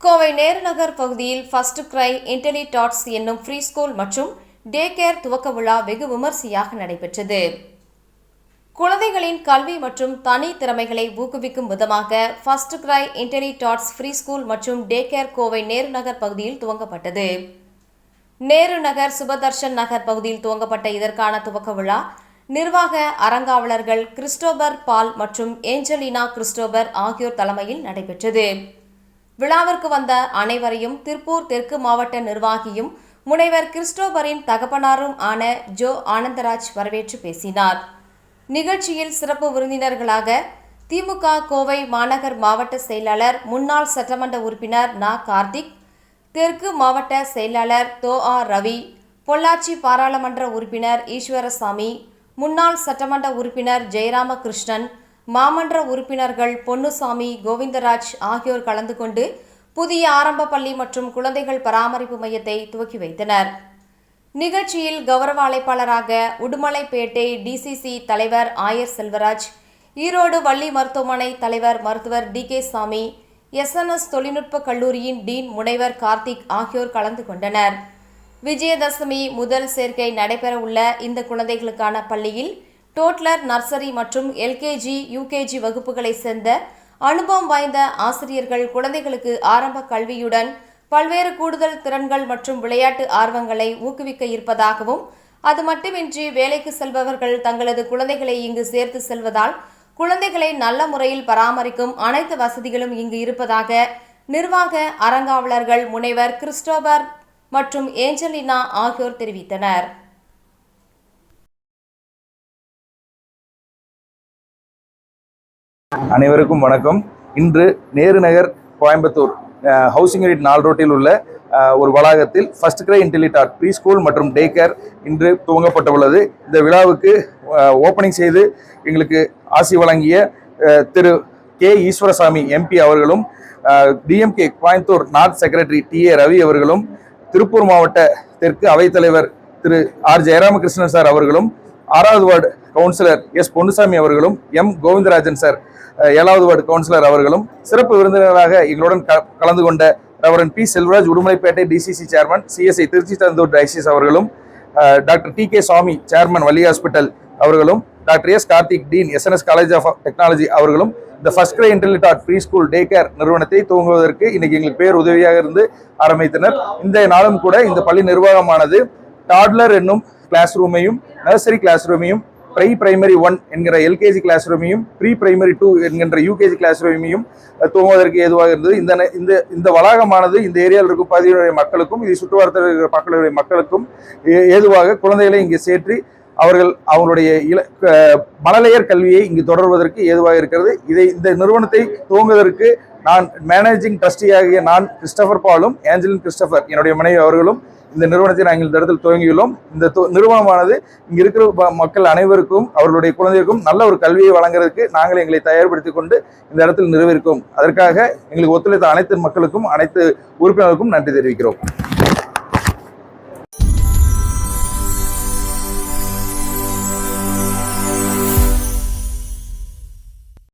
கோவை நேருநகர் பகுதியில் FirstCry Intellitots என்னும் free school மற்றும் டே கேர் துவக்க விழா வெகு விமர்சையாக நடைபெற்றது. குழந்தைகளின் கல்வி மற்றும் தனி திறமைகளை ஊக்குவிக்கும் விதமாக FirstCry Intellitots free school மற்றும் டே கேர் கோவை நேருநகர் பகுதியில் துவங்கப்பட்டது. நேரு நகர் சுபதர்ஷன் நகர் பகுதியில் துவங்கப்பட்ட இதற்கான துவக்க விழா நிர்வாக அறங்காவலர்கள் கிறிஸ்டோபர் பால் மற்றும் ஏஞ்சலினா கிறிஸ்டோபர் ஆகியோர் தலைமையில் நடைபெற்றது. விழாவிற்கு வந்த அனைவரையும் திருப்பூர் தெற்கு மாவட்ட நிர்வாகியும் முனைவர் கிறிஸ்டோபரின் தகப்பனாரும் ஆன ஜோ ஆனந்தராஜ் வரவேற்று பேசினார். நிகழ்ச்சியில் சிறப்பு விருந்தினர்களாக திமுக கோவை மாநகர் மாவட்ட செயலாளர் முன்னாள் சட்டமன்ற உறுப்பினர் நா. கார்த்திக் தெற்கு மாவட்ட செயலாளர் தோ. ஆர். ரவி பொள்ளாச்சி பாராளுமன்ற உறுப்பினர் ஈஸ்வரசாமி முன்னாள் சட்டமன்ற உறுப்பினர் ஜெயராமகிருஷ்ணன் மாமன்ற உறுப்பினர்கள் பொன்னுசாமி கோவிந்தராஜ் ஆகியோர் கலந்து கொண்டு புதிய ஆரம்ப பள்ளி மற்றும் குழந்தைகள் பராமரிப்பு மையத்தை துவக்கி வைத்தனர். நிகழ்ச்சியில் கௌரவ அழைப்பாளராக உடுமலைப்பேட்டை டிசிசி தலைவர் ஆயர் செல்வராஜ் ஈரோடு வள்ளி மருத்துவமனை தலைவர் மருத்துவர் டி கே சாமி எஸ்என்எஸ் தொழில்நுட்ப கல்லூரியின் டீன் முனைவர் கார்த்திக் ஆகியோர் கலந்து கொண்டனர். விஜயதசமி முதல் சேர்க்கை நடைபெறவுள்ள இந்த குழந்தைகளுக்கான பள்ளியில் டோட்லர் நர்சரி மற்றும் எல்கேஜி யூகேஜி வகுப்புகளை சேர்ந்த அனுபவம் வாய்ந்த ஆசிரியர்கள் குழந்தைகளுக்கு ஆரம்ப கல்வியுடன் பல்வேறு கூடுதல் திறன்கள் மற்றும் விளையாட்டு ஆர்வங்களை ஊக்குவிக்க இருப்பதாகவும் அது மட்டுமின்றி வேலைக்கு செல்பவர்கள் தங்களது குழந்தைகளை இங்கு சேர்த்து செல்வதால் குழந்தைகளை நல்ல முறையில் பராமரிக்கும் அனைத்து வசதிகளும் இங்கு இருப்பதாக நிர்வாக அறங்காவலர்கள் முனைவர் கிறிஸ்டோபர் மற்றும் ஏஞ்சலினா ஆகியோர் தெரிவித்தனர். அனைவருக்கும் வணக்கம். இன்று நேரு நகர் கோயம்புத்தூர் ஹவுசிங் யூனிட் நாலு ரோட்டில் உள்ள ஒரு வளாகத்தில் FirstCry Intellitots school மற்றும் டே கேர் இன்று துவங்கப்பட்டுள்ளது. இந்த விழாவுக்கு ஓப்பனிங் செய்து எங்களுக்கு ஆசி வழங்கிய திரு கே ஈஸ்வரசாமி எம்பி அவர்களும் DMK Coimbatore north secretary T A Ravi அவர்களும் திருப்பூர் மாவட்ட தெற்கு அவைத்தலைவர் திரு ஆர் ஜெயராமகிருஷ்ணன் சார் அவர்களும் ஆறாவது வார்டு கவுன்சிலர் எஸ் பொன்னுசாமி அவர்களும் எம் கோவிந்தராஜன் சார் ஏழாவது வார்டு கவுன்சிலர் அவர்களும் சிறப்பு விருந்தினராக எங்களுடன் கலந்து கொண்ட reverend P Selvaraj Udumalaipettai DCC chairman CSI Tiruchi Tanjore diocese அவர்களும் doctor T K Swamy chairman Valli hospital அவர்களும் doctor S Karthik dean SNS college of technology அவர்களும் இந்த first cry intellitots pre school day care நிறுவனத்தை துவங்குவதற்கு இன்னைக்கு எங்களுக்கு பேர் உதவியாக இருந்து ஆரம்பித்தனர். இந்த நாளும் கூட இந்த பள்ளி நிர்வாகமானது டாட்லர் என்னும் கிளாஸ் ரூமையும் நர்சரி கிளாஸ் ரூமையும் ப்ரை பிரைமரி ஒன் என்கிற எல்கேஜி கிளாஸ் ரூமையும் ப்ரீ பிரைமரி டூ என்கின்ற யூகேஜி கிளாஸ் ரூமையும் தூங்குவதற்கு துவங்குவதற்கு ஏதுவாக இருந்தது. இந்த இந்த இந்த வளாகமானது இந்த ஏரியாவில் இருக்கும் பகுதியினுடைய மக்களுக்கும் இது சுற்றுவாரத்தில் இருக்கிற மக்களுடைய மக்களுக்கும் ஏ- ஏதுவாக குழந்தைகளை இங்கே சேற்றி அவர்கள் அவங்களுடைய இள மழலையர் கல்வியை இங்கு தொடர்வதற்கு ஏதுவாக இருக்கிறது. இதை இந்த நிறுவனத்தை துவங்குவதற்கு நான் மேனேஜிங் ட்ரஸ்டியாகிய நான் கிறிஸ்டபர் பாலும் ஏஞ்சலின் கிறிஸ்டபர் என்னுடைய மனைவி அவர்களும் இந்த நிறுவனத்தை நாங்கள் இந்த இடத்தில் துவங்கியுள்ளோம். இந்த து- நிறுவனமானது இங்கே இருக்கிற மக்கள் அனைவருக்கும் அவர்களுடைய குழந்தைகளுக்கும் நல்ல ஒரு கல்வியை வழங்குறதுக்கு நாங்கள் எங்களை தயார்படுத்தி கொண்டு இந்த இடத்தில் நிறுவிருக்கோம். அதற்காக எங்களுக்கு ஒத்துழைத்த அனைத்து மக்களுக்கும் அனைத்து உறுப்பினர்களுக்கும் நன்றி தெரிவிக்கிறோம்.